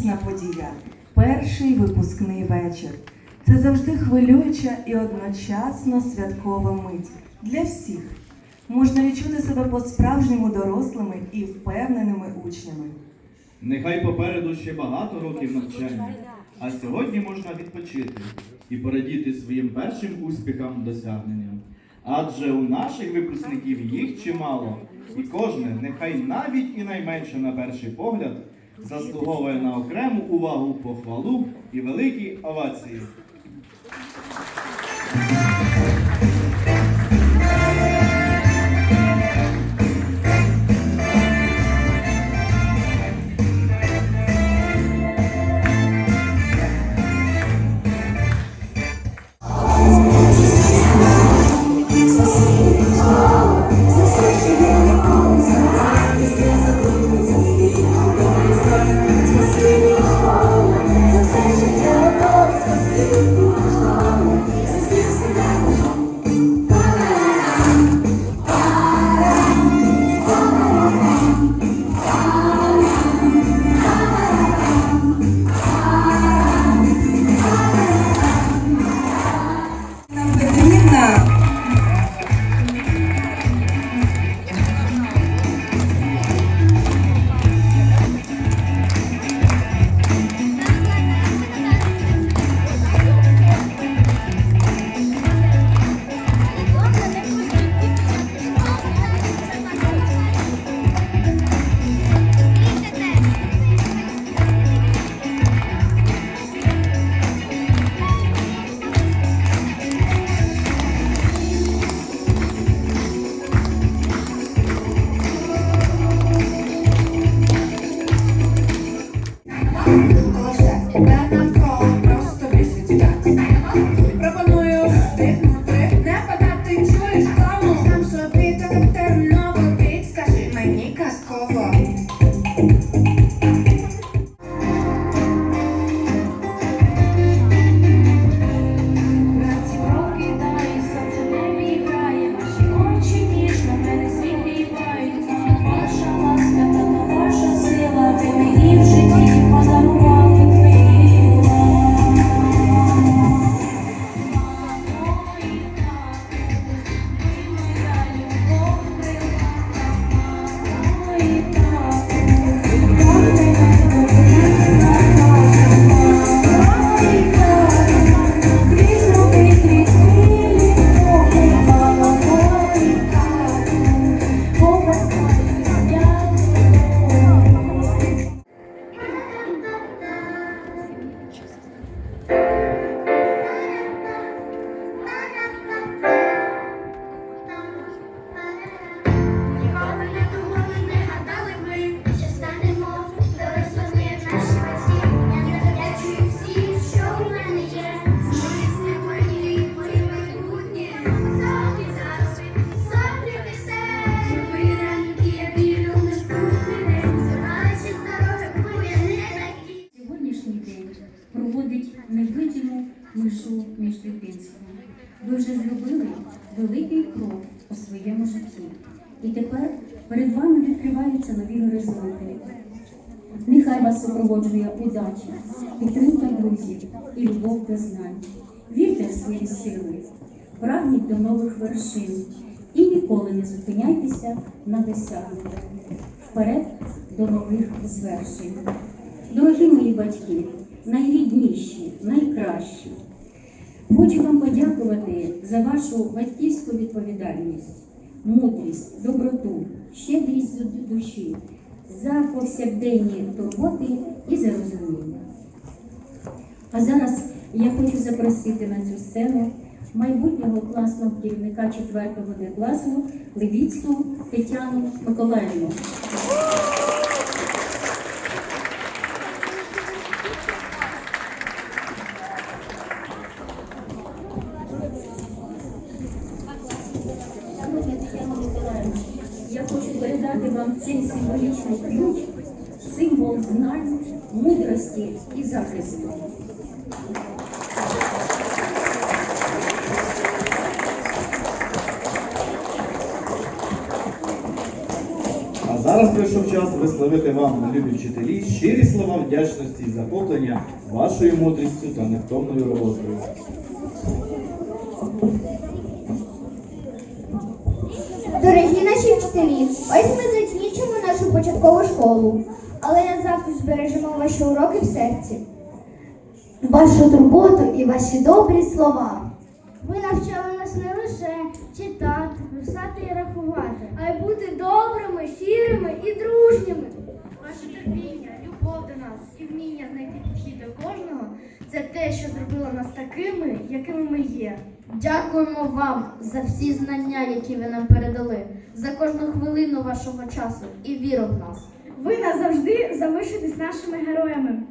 радісна подія. Перший випускний вечір. Це завжди хвилююча і одночасно святкова мить для всіх. Можна відчути себе по-справжньому дорослими і впевненими учнями. Нехай попереду ще багато років навчання, а сьогодні можна відпочити і порадіти своїм першим успіхам досягненням. Адже у наших випускників їх чимало, і кожне, нехай навіть і найменше на перший погляд, заслуговує на окрему увагу, похвалу і великі овації. До нових вершин і ніколи не зупиняйтеся на досягненнях. Вперед до нових звершень. Дорогі мої батьки, найрідніші, найкращі. Хочу вам подякувати за вашу батьківську відповідальність, мудрість, доброту, щедрість душі, за повсякденні турботи і за розуміння. А зараз я хочу запросити на цю сцену майбутнього класного керівника 4 Д класу Левіцьку Тетяну Миколаївну. Я хочу передати вам цей символічний ключ, символ знань, мудрості і захисту. Зараз прийшов час висловити вам, любі вчителі, щирі слова вдячності і захоплення вашою мудрістю та невтомною роботою. Дорогі наші вчителі, ось ми закінчимо нашу початкову школу, але назавжди збережемо ваші уроки в серці. Вашу турботу і ваші добрі слова. Щирими і дружніми. Ваше терпіння, любов до нас і вміння знайти підхід до кожного це те, що зробило нас такими, якими ми є. Дякуємо вам за всі знання, які ви нам передали, за кожну хвилину вашого часу і віру в нас. Ви назавжди залишитесь нашими героями.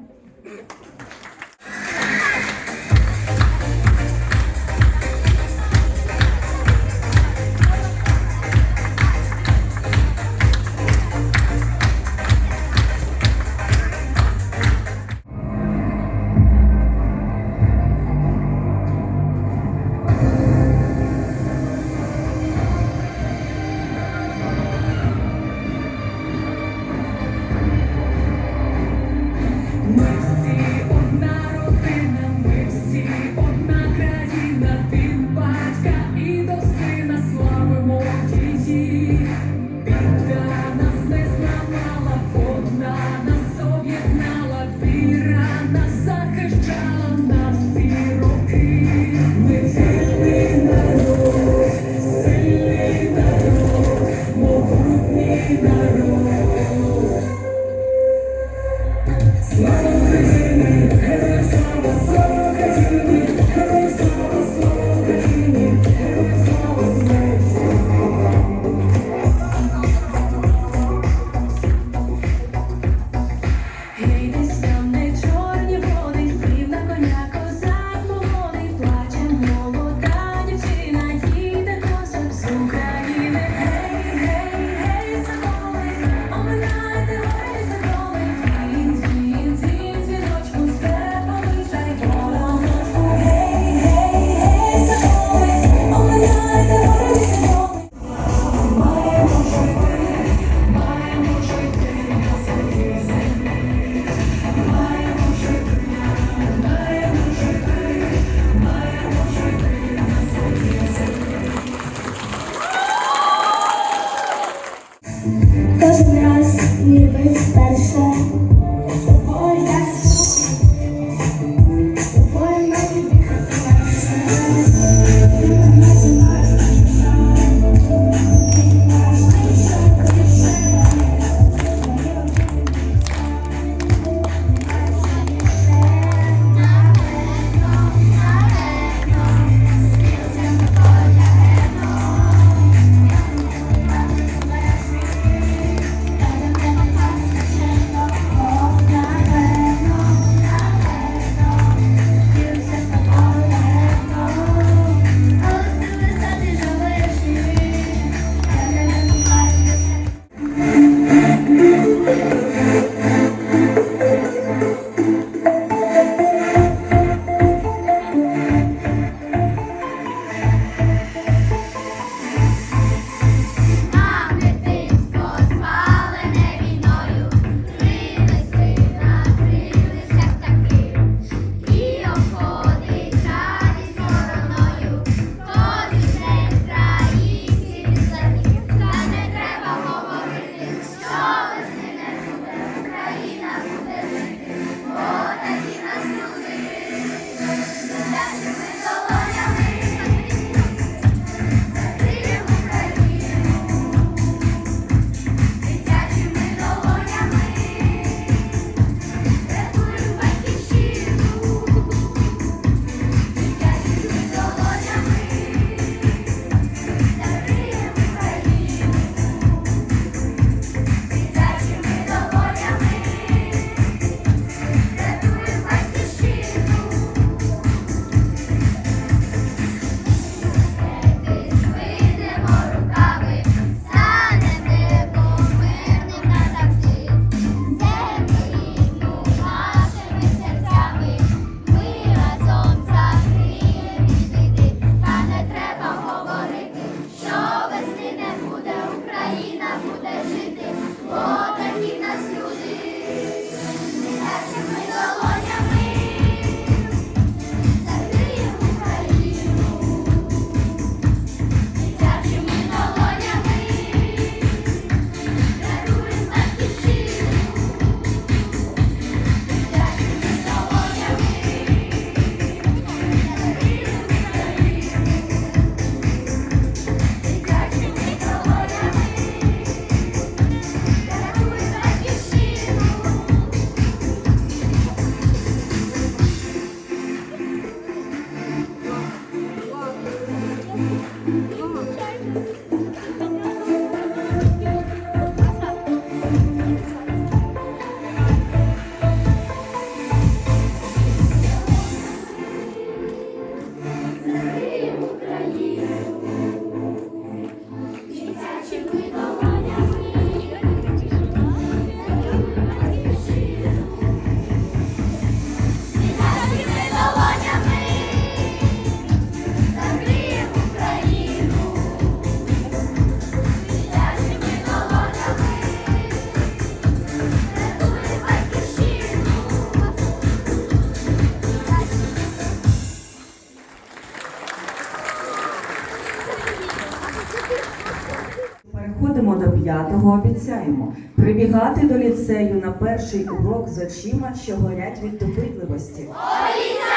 П'ятого обіцяємо прибігати до ліцею на перший урок з очима, що горять від допитливості. Обіцяємо!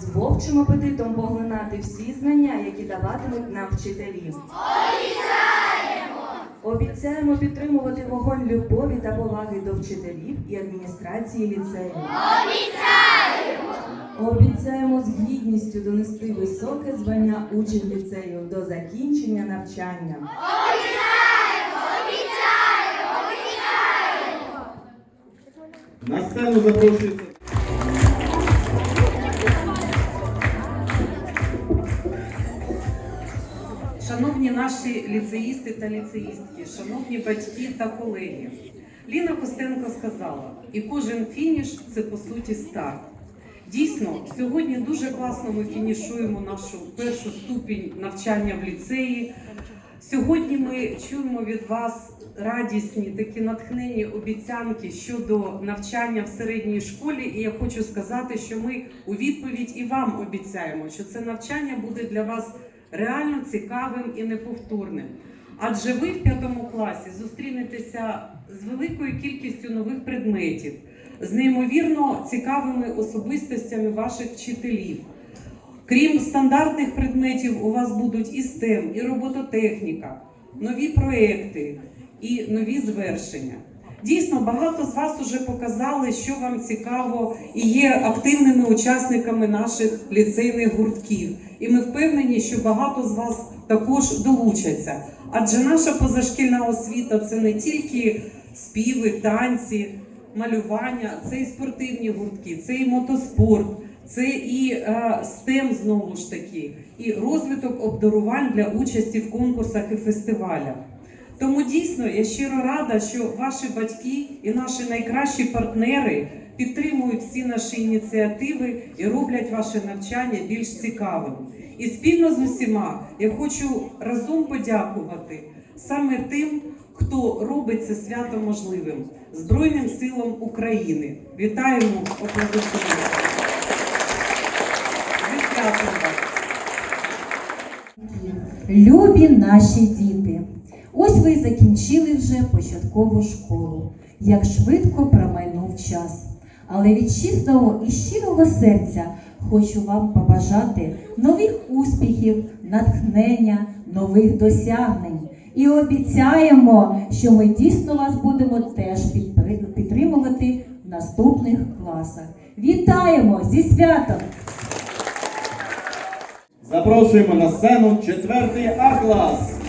З вовчим апетитом поглинати всі знання, які даватимуть нам вчителі. Обіцяємо! Обіцяємо підтримувати вогонь любові та поваги до вчителів і адміністрації ліцею. Обіцяємо з гідністю донести високе звання учень ліцею до закінчення навчання. На сцену запрошується. Шановні наші ліцеїсти та ліцеїстки, шановні батьки та колеги, Ліна Костенко сказала, і кожен фініш це по суті старт. Дійсно, сьогодні дуже класно ми фінішуємо нашу першу ступінь навчання в ліцеї. Сьогодні ми чуємо від вас радісні такі натхнені обіцянки щодо навчання в середній школі. І я хочу сказати, що ми у відповідь і вам обіцяємо, що це навчання буде для вас реально цікавим і неповторним. Адже ви в п'ятому класі зустрінетеся з великою кількістю нових предметів, з неймовірно цікавими особистостями ваших вчителів. Крім стандартних предметів, у вас будуть і STEM, і робототехніка, нові проекти і нові звершення. Дійсно, багато з вас вже показали, що вам цікаво, і є активними учасниками наших ліцейних гуртків. І ми впевнені, що багато з вас також долучаться. Адже наша позашкільна освіта це не тільки співи, танці, малювання, це і спортивні гуртки, це і мотоспорт, це і STEM знову ж таки, і розвиток обдарувань для участі в конкурсах і фестивалях. Тому дійсно я щиро рада, що ваші батьки і наші найкращі партнери підтримують всі наші ініціативи і роблять ваше навчання більш цікавим. І спільно з усіма я хочу разом подякувати саме тим, хто робить це свято можливим Збройним силам України. Вітаємо вас! Любі наші діти, ось ви й закінчили вже початкову школу. Як швидко промайнув час. Але від чистого і щирого серця хочу вам побажати нових успіхів, натхнення, нових досягнень. І обіцяємо, що ми дійсно вас будемо теж підтримувати в наступних класах. Вітаємо зі святом! Запрошуємо на сцену четвертий А-клас.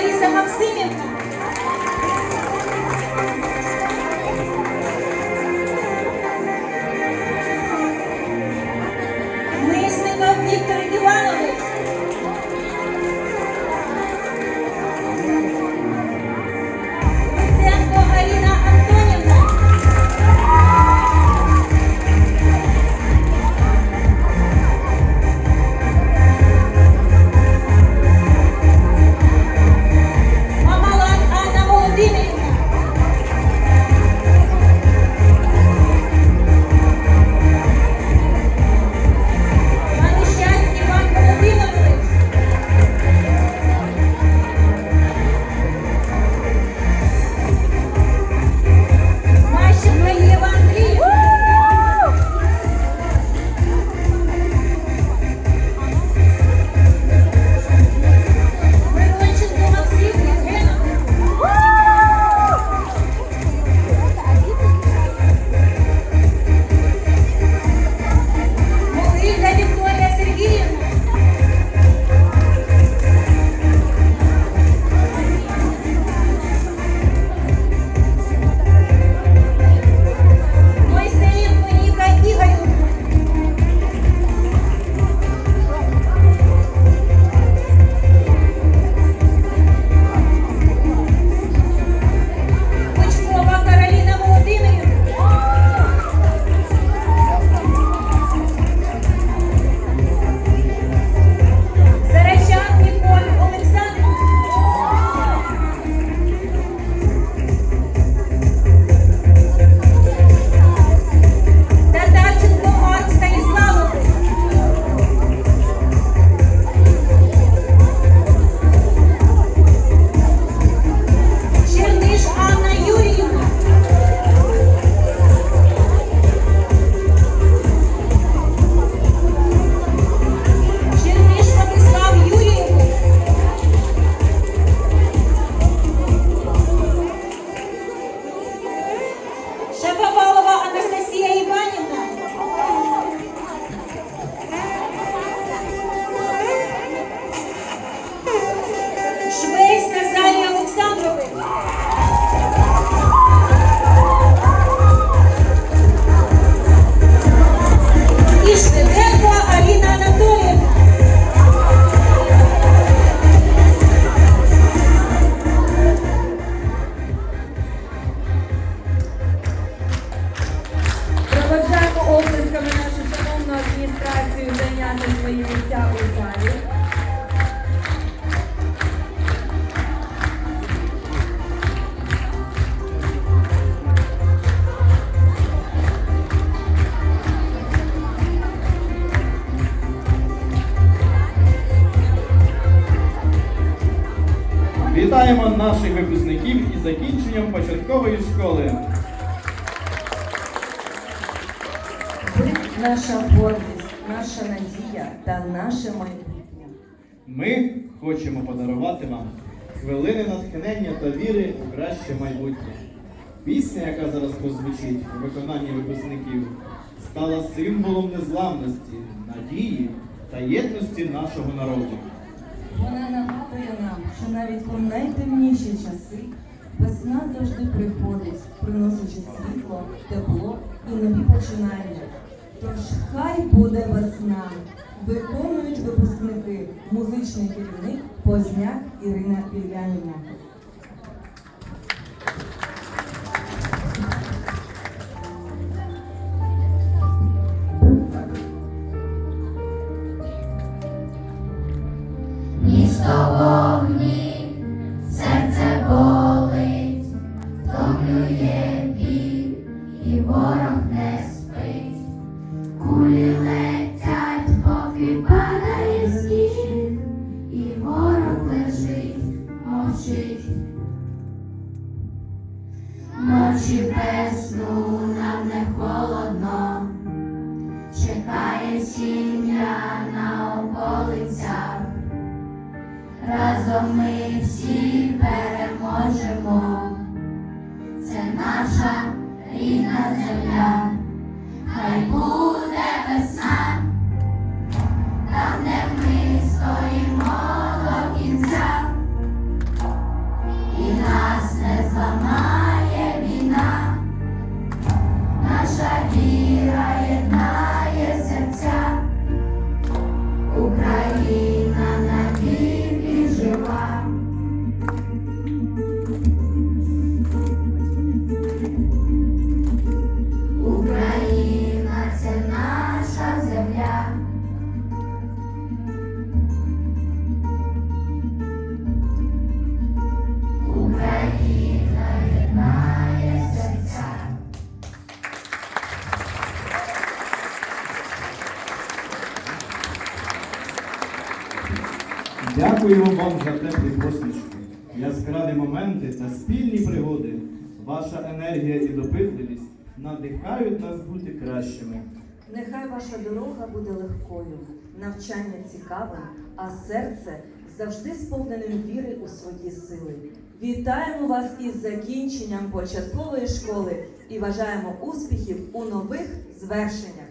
Лариса Максимівна. Вітаємо наших випускників із закінченням початкової школи. Ви наша гордість, наша надія та наше майбутнє. Ми хочемо подарувати вам хвилини натхнення та віри у краще майбутнє. Пісня, яка зараз прозвучить у виконанні випускників, стала символом незламності, надії та єдності нашого народу. Вона нагадує нам, що навіть у найтемніші часи весна завжди приходить, приносячи світло, тепло і нові починання. Тож хай буде весна. Виконують випускники музичний керівник Позняк Ірина Ільянівна. Сім'я на околицях. Разом ми всі переможемо. Це наша рідна земля. Хай буде весна, та спільні пригоди. Ваша енергія і допитливість надихають нас бути кращими. Нехай ваша дорога буде легкою, навчання цікавим, а серце завжди сповненим віри у свої сили. Вітаємо вас із закінченням початкової школи і бажаємо успіхів у нових звершеннях.